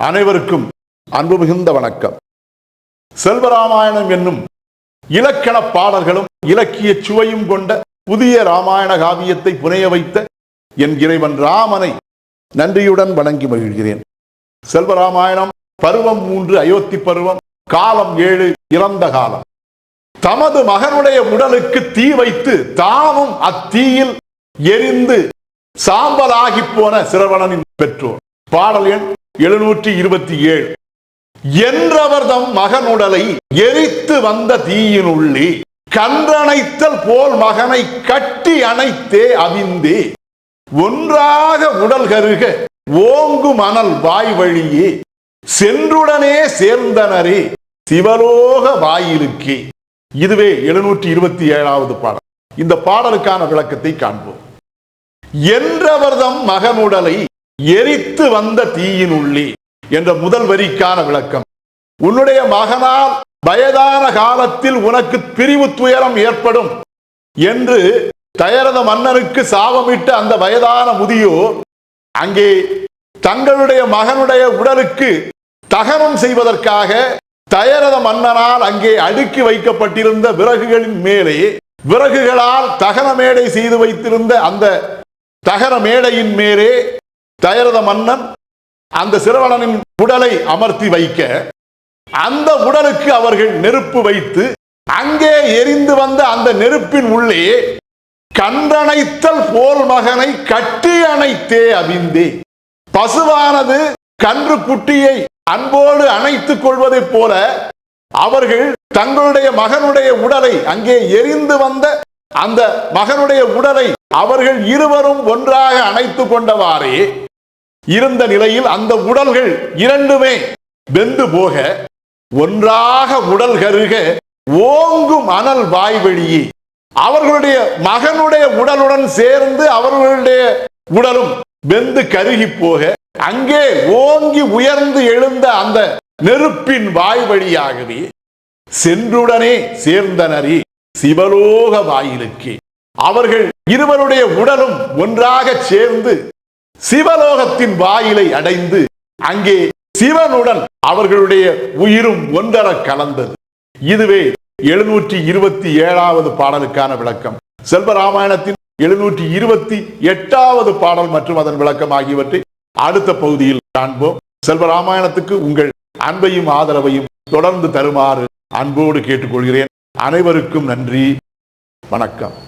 அனைவருக்கும் அன்பு மிகுந்த வணக்கம். செல்வராமாயணம் என்னும் இலக்கண பாடல்களும் இலக்கிய சுவையும் கொண்ட புதிய ராமாயண காவியத்தை புனைய வைத்த என் இறைவன் ராமனை நன்றியுடன் வணங்கி மகிழ்கிறேன். செல்வராமாயணம் பருவம் மூன்று அயோத்தி பருவம் காலம் ஏழு இறந்த காலம். தமது மகனுடைய உடலுக்கு தீ வைத்து தாமும் அத்தீயில் எரிந்து சாம்பலாகி போன சிரவணனின் பெற்றோர். பாடல் எண் எழுநூற்றி இருபத்தி ஏழு. என்றவர் தம் மகனுடலை எரித்து வந்த தீயினுள்ளி கன்றணைத்தல் போல் மகனை கட்டி அணைத்தே அவிந்தே ஒன்றாக உடல் கருக ஓங்கு மணல் வாய் வழியே சென்றுடனே சேர்ந்தனரே சிவலோக வாயிலுக்கே. இதுவே எழுநூற்றி இருபத்தி ஏழாவது பாடல். இந்த பாடலுக்கான விளக்கத்தை காண்போம். என்றவர்தம் மகனுடலை எரித்து வந்த தீயின் உள்ளி என்ற முதல் வரிக்கான விளக்கம். உன்னுடைய மகனால் வயதான காலத்தில் உனக்கு பிரிவு துயரம் ஏற்படும் என்று தயரத மன்னனுக்கு சாபமிட்ட அந்த வயதான முதியோர் அங்கே தங்களுடைய மகனுடைய உடலுக்கு தகனம் செய்வதற்காக தயரத மன்னனால் அங்கே அடுக்கி வைக்கப்பட்டிருந்த விறகுகளின் மேலே விறகுகளால் தகன மேடை செய்து வைத்திருந்த அந்த தகர மேடையின் மேலே தயரத மன்னன் அந்த சிறுவனனின் உடலை அமர்த்தி வைக்க அந்த உடலுக்கு அவர்கள் நெருப்பு வைத்து அங்கே எரிந்து வந்த அந்த நெருப்பின் உள்ளே கன்றணைத்தல் போல் மகனை கட்டி அணைத்தே அவிந்தே. பசுவானது கன்று குட்டியை அன்போடு அணைத்துக் கொள்வதைப் போல அவர்கள் தங்களுடைய மகனுடைய உடலை அங்கே எரிந்து வந்த அந்த மகனுடைய உடலை அவர்கள் இருவரும் ஒன்றாக அணைத்துக் கொண்டவாறே. இருந்த நிலையில் அந்த உடல்கள் இரண்டுமே வெந்து போக ஒன்றாக உடல் கருக ஓங்கும் அனல் வாய் வழியே அவர்களுடைய மகனுடைய உடலுடன் சேர்ந்து அவர்களுடைய உடலும் வெந்து கருகி போக அங்கே ஓங்கி உயர்ந்து எழுந்த அந்த நெருப்பின் வாய் வழியாகவே சென்றுடனே சேர்ந்தனரே சிவலோக வாயிலுக்கு. அவர்கள் இருவருடைய உடலும் ஒன்றாக சேர்ந்து சிவலோகத்தின் வாயிலை அடைந்து அங்கே சிவனுடன் அவர்களுடைய உயிரும் ஒன்றர கலந்தது. இதுவே எழுநூற்றி இருபத்தி ஏழாவது பாடலுக்கான விளக்கம். செல்வராமாயணத்தின் எழுநூற்றி இருபத்தி எட்டாவது பாடல் மற்றும் அதன் விளக்கம் ஆகியவற்றை அடுத்த பகுதியில் காண்போம். செல்வராமாயணத்துக்கு உங்கள் அன்பையும் ஆதரவையும் தொடர்ந்து தருமாறு அன்போடு கேட்டுக்கொள்கிறேன். அனைவருக்கும் நன்றி. வணக்கம்.